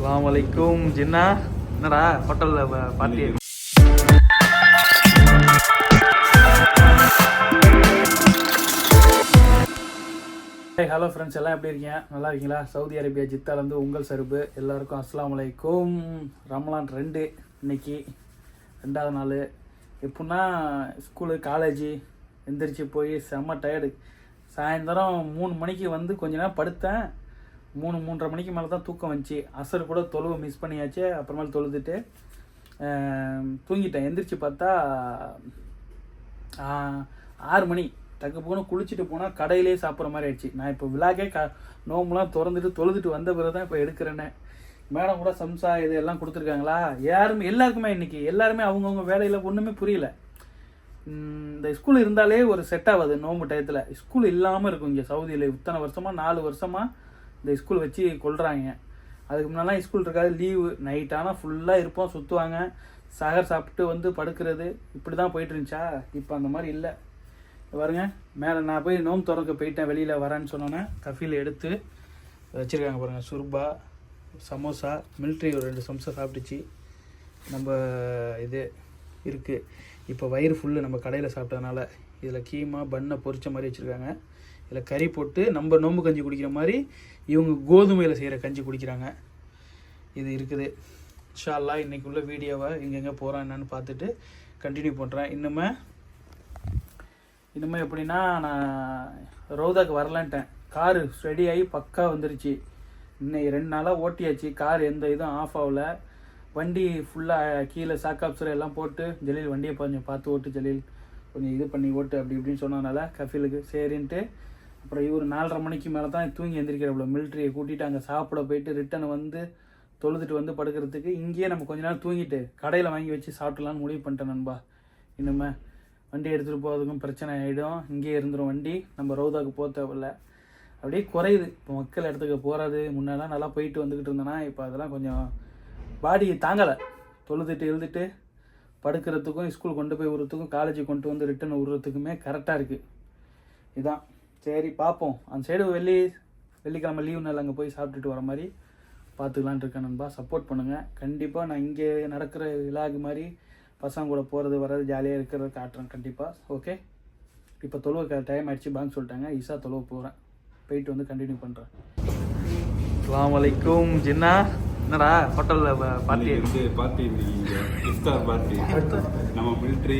அஸ்லாம் வலைக்கும் ஜின்னா என்னடா ஹோட்டலில் பார்ட்டி ஹலோ ஃப்ரெண்ட்ஸ் எல்லாம் எப்படி இருக்கீங்க? நல்லா இருக்கீங்களா? சவுதி அரேபியா ஜித்தாலேருந்து உங்கள் சருப்பு. எல்லாருக்கும் அஸ்லாம் அலைக்கும் ரமலான் ரெண்டு இன்னைக்கு ரெண்டாவது நாள். எப்படின்னா ஸ்கூலு காலேஜு எந்திரிச்சு போய் செம்ம டயர்டு சாயந்தரம் மூணு மணிக்கு வந்து கொஞ்ச நேரம் படுத்தேன். மூணு மூன்றரை மணிக்கு மேலே தான் தூக்கம் வந்துச்சு. அசர் கூட தொழுவை மிஸ் பண்ணியாச்சு. அப்புறமேல தொழுதுட்டு தூங்கிட்டேன். எந்திரிச்சு பார்த்தா ஆறு மணி. டக்கு போகணும் குளிச்சுட்டு போனால் கடையிலே சாப்பிட்ற மாதிரி ஆயிடுச்சு. நான் இப்போ விழாக்கே க நோம்புலாம் திறந்துட்டு தொழுதுட்டு வந்த பிறகு தான் இப்போ எடுக்கிறேன்னு. மேடம் கூட சம்சா இது எல்லாம் கொடுத்துருக்காங்களா? யாருமே எல்லாருக்குமே இன்றைக்கி எல்லாருமே அவங்கவுங்க வேலையில் ஒன்றுமே புரியல. இந்த ஸ்கூல் இருந்தாலே ஒரு செட் ஆகாது நோம்பு டயத்தில் ஸ்கூல் இல்லாமல் இருக்கும் இங்கே. சவுதியில் இத்தனை வருஷமாக நாலு வருஷமாக இந்த ஸ்கூல் வச்சு கொள்கிறாங்க அதுக்கு முன்னெல்லாம் ஸ்கூல் இருக்காது. லீவு நைட் ஆனால் ஃபுல்லாக இருப்போம் சுற்றுவாங்க சகர் சாப்பிட்டு வந்து படுக்கிறது. இப்படி தான் போயிட்டு இருந்துச்சா இப்போ அந்த மாதிரி இல்லை. பாருங்க மேலே நான் போய் நோம் திறக்க போயிட்டேன் வெளியில் வரேன்னு சொன்னோன்னே கஃபியில் எடுத்து வச்சுருக்காங்க பாருங்கள் சுர்பா சமோசா மில்ட்ரி ஒரு ரெண்டு சமோசா சாப்பிட்டுச்சு. நம்ம இது இருக்குது இப்போ வயிறு ஃபுல்லு நம்ம கடையில் சாப்பிட்டதுனால இதில் கீமா பண்ணை பொரித்த மாதிரி வச்சுருக்காங்க. இதில் கறி போட்டு நம்ம நோம்பு கஞ்சி குடிக்கிற மாதிரி இவங்க கோதுமையில் செய்கிற கஞ்சி குடிக்கிறாங்க. இது இருக்குது. ஷால்லா இன்றைக்கி உள்ள வீடியோவை எங்கெங்கே போகிறான் என்னன்னு பார்த்துட்டு கண்டினியூ பண்ணுறேன் இன்னுமே இனிமேல் எப்படின்னா நான் ரோதாக்கு வரலான்ட்டேன். காரு ரெடி ஆகி பக்கா வந்துருச்சு. இன்னைக்கு ரெண்டு நாளாக ஓட்டியாச்சு. கார் எந்த இதுவும் ஆஃப் ஆகல. வண்டி ஃபுல்லாக கீழே சாக்காப்சர் எல்லாம் போட்டு ஜலீல் வண்டியை கொஞ்சம் பார்த்து ஓட்டு ஜலீல். கொஞ்சம் இது பண்ணி ஓட்டு அப்படி இப்படின்னு சொன்னதுனால கஃபிலுக்கு சரின்ட்டு அப்புறம் இவர் நாலரை மணிக்கு மேலே தான் தூங்கி எந்திரிக்கிறப்பல. மிலிட்ரியை கூட்டிகிட்டு அங்கே சாப்பிட போயிட்டு ரிட்டன் வந்து தொழுதுட்டு வந்து படுக்கிறதுக்கு இங்கேயே நம்ம கொஞ்ச நேரம் தூங்கிட்டு கடையில் வாங்கி வச்சு சாப்பிட்லான்னு முடிவு பண்ணிட்டேன் நண்பா. இனிமே வண்டி எடுத்துகிட்டு போகிறதுக்கும் பிரச்சனை ஆகிடும் இங்கேயே இருந்துடும் வண்டி. நம்ம ரவுதாக்கு போக தேவையில்ல. அப்படியே குறையுது. இப்போ மக்கள் இடத்துக்கு போகிறது முன்னெல்லாம் நல்லா போயிட்டு வந்துக்கிட்டு இருந்தேன்னா இப்போ அதெல்லாம் கொஞ்சம் பாடி தாங்கலை. தொழுதுட்டு எழுதுட்டு படுக்கிறதுக்கும் ஸ்கூல் கொண்டு போய் விடுறதுக்கும் காலேஜுக்கு கொண்டு வந்து ரிட்டன் விடுறதுக்குமே கரெக்டாக இருக்குது இதான். சரி பார்ப்போம் அந்த சைடு வெள்ளி வெள்ளிக்கிழமை லீவு நாள் அங்கே போய் சாப்பிட்டுட்டு வர மாதிரி பார்த்துக்கலான் இருக்கேன் நண்பா. சப்போர்ட் பண்ணுங்கள் கண்டிப்பாக நான் இங்கே நடக்கிற விழாக்கு மாதிரி பசங்க கூட போகிறது வர்றது ஜாலியாக இருக்கிறத காட்டுறேன் கண்டிப்பாக ஓகே இப்போ தொழுவ டைம் ஆகிடுச்சு பேங்க் சொல்லிட்டாங்க. ஈஸா தொழுவ போகிறேன் போயிட்டு வந்து கண்டினியூ பண்ணுறேன் அலாம் வலைக்கும் ஜின்னா? என்னடா ஹோட்டலில் பார்ட்டி வந்து பார்ட்டி இஃப்தார் பார்ட்டி நம்ம மிலிட்ரி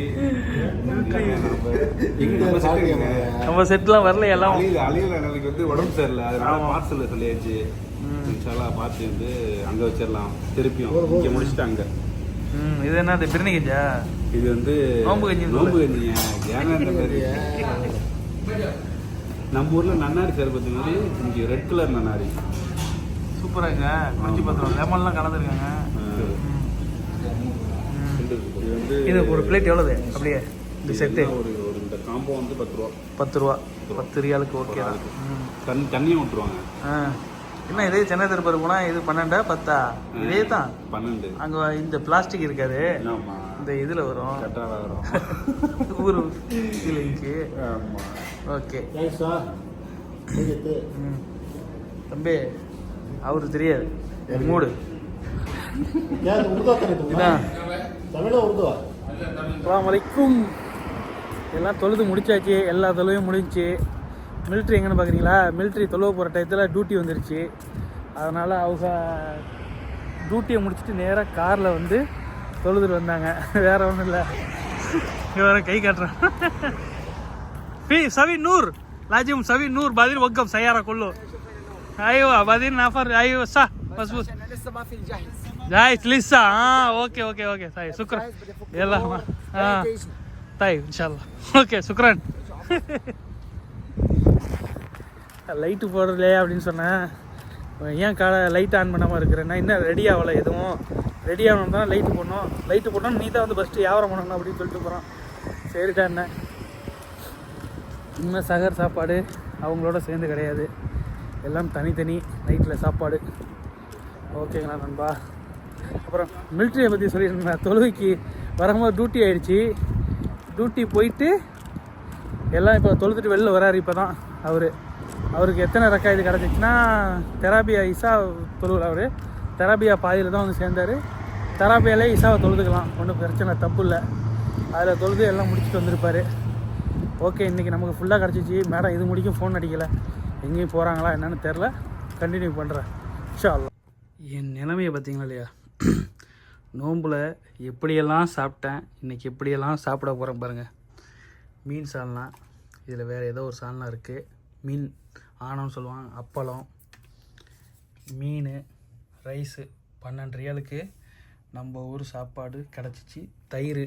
நம்ம செட்லாம் வரல எல்லாம். அழியல அழியல எனக்கு வந்து உடம்பு சரியில்லை. அதனால பார்சல்ல சொல்லியாச்சு. இன்ஷால்லா பார்ட்டி வந்து அங்க வச்சிடலாம். திருப்பியும். இங்க முடிச்சுட்டு அங்க. ம் இது என்ன பிரியாணி கஞ்சா இது வந்து நோம்பு கஞ்சி நோம்பு கஞ்சிங்க ஏன்னா நம்ம ஊர்ல நன்னாரி சர்பத்து மாதிரி இங்க ரெட் கலர் நன்னாரி. சூப்பராங்க குடிச்சு பார்த்துருவோம். லெமன்லாம் கலந்துருக்காங்க. இது ஒரு பிளேட் எவ்வளவு? அப்படியே இந்த செட்டு ஒரு ஒரு இந்த காம்போ வந்து பத்து ரூபா. பத்து ரூபா. பத்து ரியாலுக்கு ஓகே தான். தண்ணி தண்ணியும் விட்டுருவாங்க. ஆ. என்ன இதே சென்னை திருப்பதி போனால் இது பன்னெண்டா பத்தா? இதே தான். பன்னெண்டு. அங்கே இந்த பிளாஸ்டிக் இருக்காது. இந்த இதில் வரும். வரும். ஊர் ஃபீலிங்க்கு ஓகே. தம்பி அவரு தெரியாது. மூடு. வலைக்கும் எல்லாம் தொழுது முடிச்சாச்சு. எல்லா தொழுவையும் முடிஞ்சு. மிலிட்ரி எங்கன்னு பார்க்குறீங்களா மிலிட்ரி தொழுவ போகிற டயத்தில் டியூட்டி வந்துருச்சு. அதனால் அவங்க டியூட்டியை முடிச்சுட்டு நேராக காரில் வந்து தொழுதுட்டு வந்தாங்க. வேற ஒன்றும் இல்லை. வேற கை காட்டுறேன். பி சவி நூர். லாஜிம் சவி நூர் பாதிரி ஒக்கம் சையாரா கொள்ளும் ايوه بعدين نفر ايوه صح مظبوط لسه ما في جاهز جاهز لسه اه اوكي اوكي اوكي طيب شكرا يلا اه طيب ان شاء الله اوكي شكرا லைட்டு போடுறலே அப்படின்னு சொன்னேன் ஏன் காலை லைட் ஆன் பண்ணாமல் இருக்கிறேன்னா இன்னும் ரெடி ஆகலை எதுவும் ரெடி ஆகணும் தான் லைட்டு போடணும் லைட்டு போட்டோம் நீ தான் வந்து ஃபஸ்ட்டு வியாபாரம் பண்ணணும் அப்படின்னு சொல்லிட்டு போகிறான் சரிடா என்ன இன்னும் சகர் சாப்பாடு அவங்களோட சேர்ந்து கிடையாது எல்லாம் தனித்தனி நைட்டில் சாப்பாடு. ஓகேங்களா நண்பா? அப்புறம் மிலிட்ரியை பற்றி சொல்லியிருந்தேன். தொழுகைக்கு வரும்போது டியூட்டி ஆயிடுச்சு. டியூட்டி போயிட்டு எல்லாம் இப்போ தொழுதுட்டு வெளில வராரு இப்போ தான் அவர். அவருக்கு எத்தனை ரக்கா இது கிடச்சிச்சின்னா தெராபியா இசா தொழுவில் அவர். தெராபியா பாதியில் தான் வந்து சேர்ந்தார். தெராபியாலே இசாவை தொழுதுக்கலாம். ஒன்றும் பிரச்சனை தப்பு இல்லை. அதில் தொழுது எல்லாம் முடிச்சுட்டு வந்திருப்பார். ஓகே இன்றைக்கி நமக்கு ஃபுல்லாக கிடச்சிச்சு. மேடம் இது முடிக்கும் ஃபோன் அடிக்கலை. எங்கேயும் போகிறாங்களா என்னென்னு தெரில கண்டினியூ பண்ணுறேன் இன்ஷா என் நிலைமையை பார்த்தீங்களா இல்லையா? நோம்பில் எப்படியெல்லாம் சாப்பிட்டேன் இன்றைக்கி எப்படியெல்லாம் சாப்பிட போகிறேன் பாருங்கள் மீன் சால்னா இதில் வேறு ஏதோ ஒரு சால்னா இருக்குது மீன் ஆனம்னு சொல்லுவாங்க அப்பளம் மீன் ரைஸு பன்னெண்டு ரியாலுக்கு நம்ம ஊர் சாப்பாடு கிடச்சிச்சு. தயிர்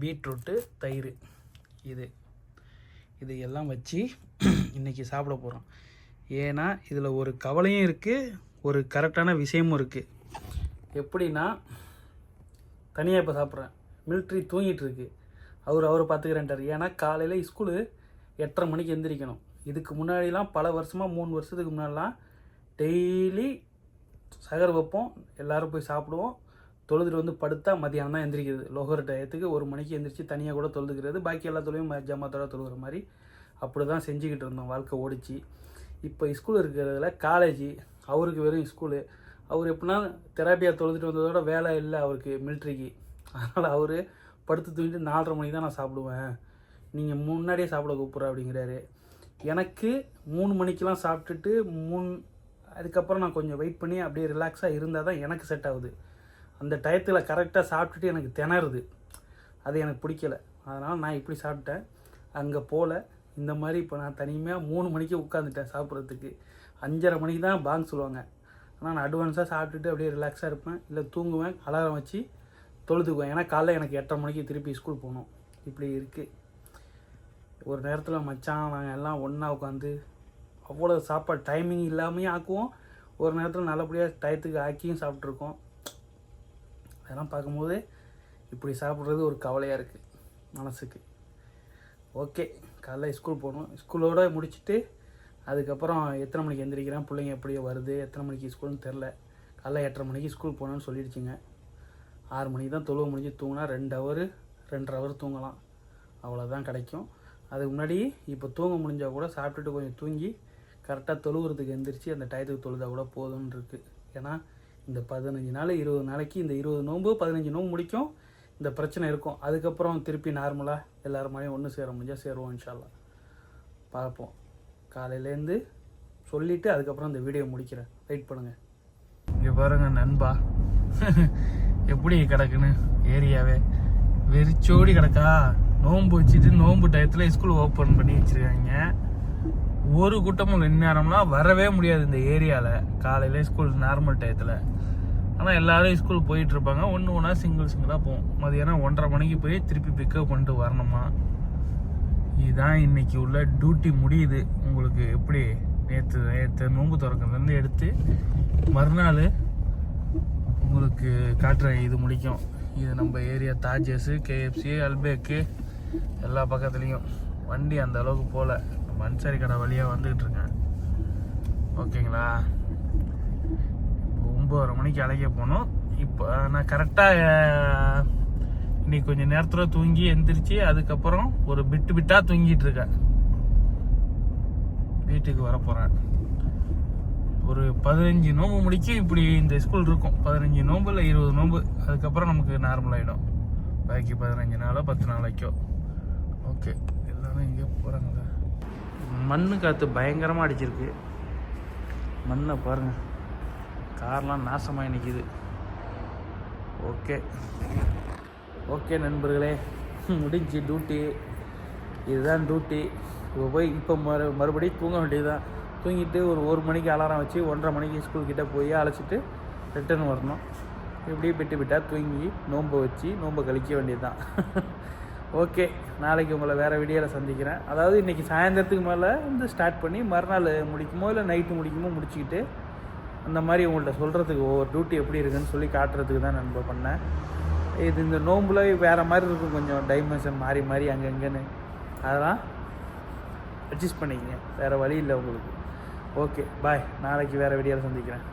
பீட்ரூட்டு தயிர் இது. இது எல்லாம் வச்சு இன்றைக்கி சாப்பிட போகிறோம் ஏன்னா இதில் ஒரு கவலையும் இருக்குது ஒரு கரெக்டான விஷயமும் இருக்குது எப்படின்னா தனியாக இப்போ சாப்பிட்றேன். மிலிட்ரி தூங்கிட்டு இருக்கு அவர் அவரை பார்த்துக்கிறேன்ட்டார் ஏன்னா காலையில் ஸ்கூலு எட்டரை மணிக்கு எந்திரிக்கணும். இதுக்கு முன்னாடிலாம் பல வருஷமாக மூணு வருஷத்துக்கு முன்னாடிலாம் டெய்லி சகர் வைப்போம் எல்லோரும் போய் சாப்பிடுவோம். தொழுதுட்டு வந்து படுத்தா மதியானம் தான் எந்திரிக்கிறது. லோகர் டயத்துக்கு ஒரு மணிக்கு எந்திரிச்சு தனியாக கூட தொழுதுக்கிறது. பாக்கி எல்லா தொழிலும் ஜமாத்தோட தொழுகிற மாதிரி. அப்படி தான் செஞ்சுக்கிட்டு இருந்தோம். வாழ்க்கை ஓடிச்சு. இப்போ ஸ்கூல் இருக்கிறதுல காலேஜ் அவருக்கு வெறும் ஸ்கூலு அவர் எப்படின்னா தெராப்பியா தொழுதுட்டு வந்ததோட வேலை இல்லை அவருக்கு மிலிட்ரிக்கு அதனால் அவர் படுத்து தூங்கிட்டு நாலரை மணிக்கு தான் நான் சாப்பிடுவேன். நீங்கள் முன்னாடியே சாப்பிட கூப்பிட்ற அப்படிங்கிறாரு. எனக்கு மூணு மணிக்கெலாம் சாப்பிட்டுட்டு மூணு அதுக்கப்புறம் நான் கொஞ்சம் வெயிட் பண்ணி அப்படியே ரிலாக்ஸாக இருந்தால் தான் எனக்கு செட் ஆகுது. அந்த டயத்தில் கரெக்டாக சாப்பிட்டுட்டு எனக்கு திணறுது. அது எனக்கு பிடிக்கல. அதனால் நான் இப்படி சாப்பிட்டேன். அங்கே போகல இந்த மாதிரி இப்போ நான் தனிமையாக மூணு மணிக்கு உட்காந்துட்டேன் சாப்பிட்றதுக்கு. அஞ்சரை மணிக்கு தான் பாங் சொல்லுவாங்க. ஆனால் நான் அட்வான்ஸாக சாப்பிட்டுட்டு அப்படியே ரிலாக்ஸாக இருப்பேன். இல்லை தூங்குவேன் அலாரம் வச்சு தொழுதுக்குவேன். ஏன்னா காலைல எனக்கு எட்டரை மணிக்கு திருப்பி ஸ்கூல் போகணும். இப்படி இருக்குது ஒரு நேரத்தில் மச்சான் நாங்கள் எல்லாம் ஒன்றா உட்காந்து அவ்வளோ சாப்பாடு டைமிங் இல்லாமையும் ஆக்குவோம். ஒரு நேரத்தில் நல்லபடியாக டயத்துக்கு ஆக்கியும் சாப்பிட்ருக்கோம் அதெல்லாம் பார்க்கும்போது இப்படி சாப்பிட்றது ஒரு கவலையாக இருக்குது மனசுக்கு. ஓகே. காலைல ஸ்கூல் போகணும். ஸ்கூலோட முடிச்சுட்டு அதுக்கப்புறம் எத்தனை மணிக்கு எந்திரிக்கிறான் பிள்ளைங்க எப்படி வருது எத்தனை மணிக்கு ஸ்கூல்னு தெரில. காலைல எட்டரை மணிக்கு ஸ்கூல் போகணுன்னு சொல்லிடுச்சுங்க. ஆறு மணிக்கு தான் தொழுவ முடிஞ்சு தூங்கினா ரெண்டு ஹவர் ரெண்டரை ஹவர் தூங்கலாம். அவ்வளோதான் கிடைக்கும். அதுக்கு முன்னாடி இப்போ தூங்க முடிஞ்சால் கூட சாப்பிட்டுட்டு கொஞ்சம் தூங்கி கரெக்டாக தொழுவுறதுக்கு எந்திரிச்சு அந்த டயத்துக்கு தொழுதா கூட போதும்னு இருக்குது ஏன்னா இந்த பதினஞ்சு நாள் இருபது நாளைக்கு இந்த இருபது நோன்பு பதினஞ்சு நோன்பு முடிக்கும். இந்த பிரச்சனை இருக்கும். அதுக்கப்புறம் திருப்பி நார்மலாக எல்லாரும் மாதிரியும் ஒன்று சேர முடிஞ்சால் சேருவோம் இன்ஷால்லா பார்ப்போம். காலையிலேருந்து சொல்லிவிட்டு அதுக்கப்புறம் இந்த வீடியோ முடிக்கிறேன். வெயிட் பண்ணுங்கள் இங்கே பாருங்கள் நண்பா. எப்படி கிடக்குன்னு ஏரியாவே. வெறிச்சோடி கிடக்கா? நோன்பு வச்சுட்டு நோன்பு டயத்தில் ஸ்கூல் ஓப்பன் பண்ணி வச்சுருக்காங்க. ஒரு கூட்டமும் இந்நேரம்லாம் வரவே முடியாது இந்த ஏரியாவில் காலையில் ஸ்கூல் நார்மல் டயத்தில். ஆனால் எல்லாரும் ஸ்கூல் போயிட்டு இருப்பாங்க ஒன்று ஒன்றா சிங்கிள் சிங்கிளாக போவோம். மதியானம் ஒன்றரை மணிக்கு போய் திருப்பி பிக்கப் பண்ணிட்டு வரணுமா? இதுதான் இன்னைக்கு உள்ள டியூட்டி முடியுது. உங்களுக்கு எப்படி நேற்று நேற்று நோம்பு திறக்கிறதுலேருந்து எடுத்து மறுநாள் உங்களுக்கு காட்டுறேன் இது முடிக்கும். இது நம்ம ஏரியா தாஜஸ் கேஎஃப்சி அல்பேக்கு எல்லா பக்கத்துலேயும். வண்டி அந்த அளவுக்கு போகல நம்ம அன்சாரி கடை வழியாக வந்துக்கிட்டு இருக்கேன் ஓகேங்களா ஒம்பதரை மணிக்கு அழைக்க போனோம். இப்போ நான் கரெக்டாக இன்னைக்கு கொஞ்சம் நேரத்தில் தூங்கி எந்திரிச்சு அதுக்கப்புறம் ஒரு பிட்டு பிட்டாக தூங்கிட்டு இருக்கேன். வீட்டுக்கு வர போகிறேன் ஒரு பதினஞ்சு நோம்பு முடிக்கும் இப்படி இந்த ஸ்கூல் இருக்கும். பதினஞ்சு நோம்பு இல்லை இருபது நோம்பு. அதுக்கப்புறம் நமக்கு நார்மல் ஆகிடும் பாக்கி பதினஞ்சு நாளோ பத்து நாளைக்கோ. ஓகே எல்லாரும் இங்கே போகிறாங்க மண்ணு காற்று பயங்கரமாக அடிச்சிருக்கு. மண்ணை பாருங்கள் கார்லாம் நாசமாக நிற்கிது ஓகே. ஓகே நண்பர்களே முடிஞ்சு டியூட்டி இதுதான் டியூட்டி இப்போ போய் இப்போ மறு மறுபடியும் தூங்க வேண்டியது தான் தூங்கிட்டு ஒரு ஒரு மணிக்கு அலாரம் வச்சு ஒன்றரை மணிக்கு ஸ்கூல்கிட்ட போய் அழைச்சிட்டு ரிட்டர்ன் வரணும். இப்படியே பிட்டு பிட்டா தூங்கி நோன்பை வச்சு நோன்பை கழிக்க வேண்டியது தான் ஓகே. நாளைக்கு உங்களை வேறு வீடியோவில் சந்திக்கிறேன். அதாவது இன்றைக்கி சாயந்தரத்துக்கு மேலே வந்து ஸ்டார்ட் பண்ணி மறுநாள் முடிக்குமோ இல்லை நைட்டு முடிக்குமோ முடிச்சுக்கிட்டு அந்த மாதிரி உங்கள்கிட்ட சொல்கிறதுக்கு ஒவ்வொரு டியூட்டி எப்படி இருக்குன்னு சொல்லி காட்டுறதுக்கு தான் நம்ப பண்ணேன். இது இந்த நோம்பில் வேறு மாதிரி இருக்கும் கொஞ்சம் டைமென்ஷன் மாறி மாறி அங்கங்கன்னு அதெல்லாம் அட்ஜஸ்ட் பண்ணிக்கங்க. வேறு வழி இல்லை உங்களுக்கு. ஓகே பாய் நாளைக்கு வேறு வீடியோவில் சந்திக்கிறேன்.